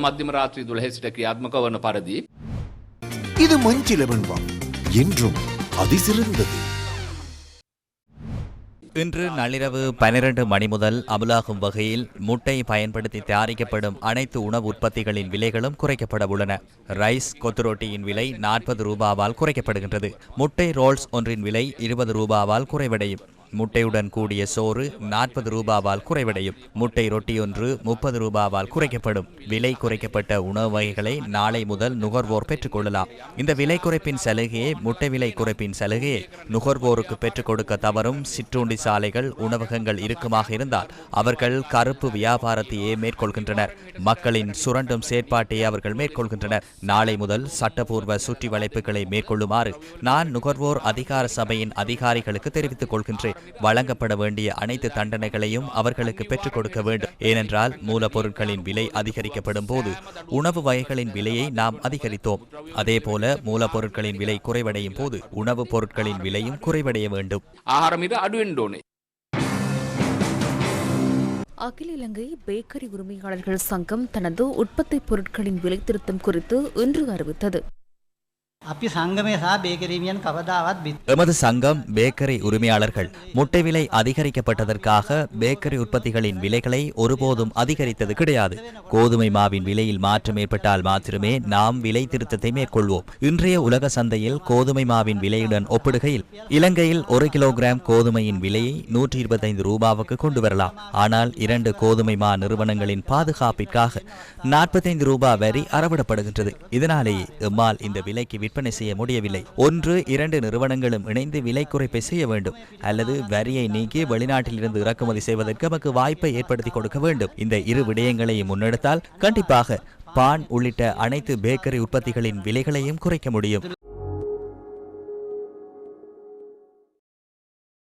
මධ්‍යම රාත්‍රී දුළහෙ සිට ක්‍රියාත්මක වන පරිදි இது மஞ்சிலவன் வா என்றும் அதிசிறந்தது இன்று நள்ளிரவு பனிரெண்டு மணி முதல் அமலாகும் வகையில் முட்டை பயன்படுத்தி தயாரிக்கப்படும் அனைத்து உணவு உற்பத்திகளின் விலைகளும் குறைக்கப்பட உள்ளன ரைஸ் கொத்துரொட்டியின் விலை நாற்பது ரூபாவால் குறைக்கப்படுகின்றது முட்டை ரோல்ஸ் ஒன்றின் விலை இருபது ரூபாவால் குறைவடையும் முட்டையுடன் கூடிய சோறு நாற்பது ரூபாவால் குறைவடையும். முட்டை ரொட்டி ஒன்று முப்பது ரூபாவால் குறைக்கப்படும். விலை குறைக்கப்பட்ட உணவு வகைகளை நாளை முதல் நுகர்வோர் பெற்றுக்கொள்ளலாம் இந்த விலை குறைப்பின் சலுகையை முட்டை விலை குறைப்பின் சலுகையை. நுகர்வோருக்கு பெற்றுக் கொடுக்க தவறும் சிற்றுண்டி சாலைகள் உணவகங்கள் இருக்குமாக இருந்தால் அவர்கள் கருப்பு வியாபாரத்தையே மேற்கொள்கின்றனர். மக்களின் சுரண்டும் செயற்பாட்டையே அவர்கள் மேற்கொள்கின்றனர். நாளை முதல் சட்டப்பூர்வ சுற்றி வளைப்புகளை மேற்கொள்ளுமாறு நான் நுகர்வோர் அதிகார சபையின் அதிகாரிகளுக்கு தெரிவித்துக் கொள்கின்றேன். வழங்கப்பட வேண்டிய அனைத்து தண்டனைகளையும் அவர்களுக்கு பெற்றுக் கொடுக்க வேண்டும். ஏனென்றால் மூலப்பொருட்களின் விலை அதிகரிக்கப்படும் போது உணவு வகைகளின் விலையை நாம் அதிகரித்தோம். அதே மூலப்பொருட்களின் விலை குறைவடையும் போது உணவுப் பொருட்களின் விலையும் குறைவடைய வேண்டும். ஆகாரம் அகில இலங்கை பேக்கரி உரிமையாளர்கள் சங்கம் தனது உற்பத்தி பொருட்களின் விலை திருத்தம் குறித்து இன்று அறிவித்தது. අපි සංගමය සහ බේකරීමියන් කවදාවත් බිත් எமது சங்கம் பேக்கரி உரிமையாளர்கள் முட்டை விலை அதிகரிக்கப்பட்டதற்காக பேக்கரி உற்பத்திகளின் விலைகளை ஒருபோதும் அதிகரித்தது கிடையாது கோதுமை மாவின் விலையில் மாற்றம் ஏற்பட்டால் மாத்திரமே நாம் விலை திருத்தத்தை மேற்கொள்வோம் இன்றைய உலக சந்தையில் கோதுமை மாவின் விலையுடன் ஒப்பிடுகையில் இலங்கையில் ஒரு கிலோகிராம் கோதுமையின் விலையை நூற்றி இருபத்தைந்து ரூபாவுக்கு கொண்டு வரலாம் ஆனால் இரண்டு கோதுமை மா நிறுவனங்களின் பாதுகாப்பிற்காக நாற்பத்தைந்து ரூபாய் வரி அறவிடப்படுகின்றது இதனாலேயே எம்மால் இந்த விலைக்கு விற்பனை செய்ய முடியவில்லை. ஒன்று இரண்டு நிறுவனங்களும் இணைந்து விலை குறைப்பை செய்ய வேண்டும். அல்லது வரியை நீக்கி வெளிநாட்டில் இருந்து இறக்குமதி செய்வதற்கு நமக்கு வாய்ப்பை ஏற்படுத்தி கொடுக்க வேண்டும். இந்த இரு விடயங்களையும் முன்னெடுத்தால் கண்டிப்பாக பான் உள்ளிட்ட அனைத்து பேக்கரி உற்பத்திகளின் விலைகளையும் குறைக்க முடியும்.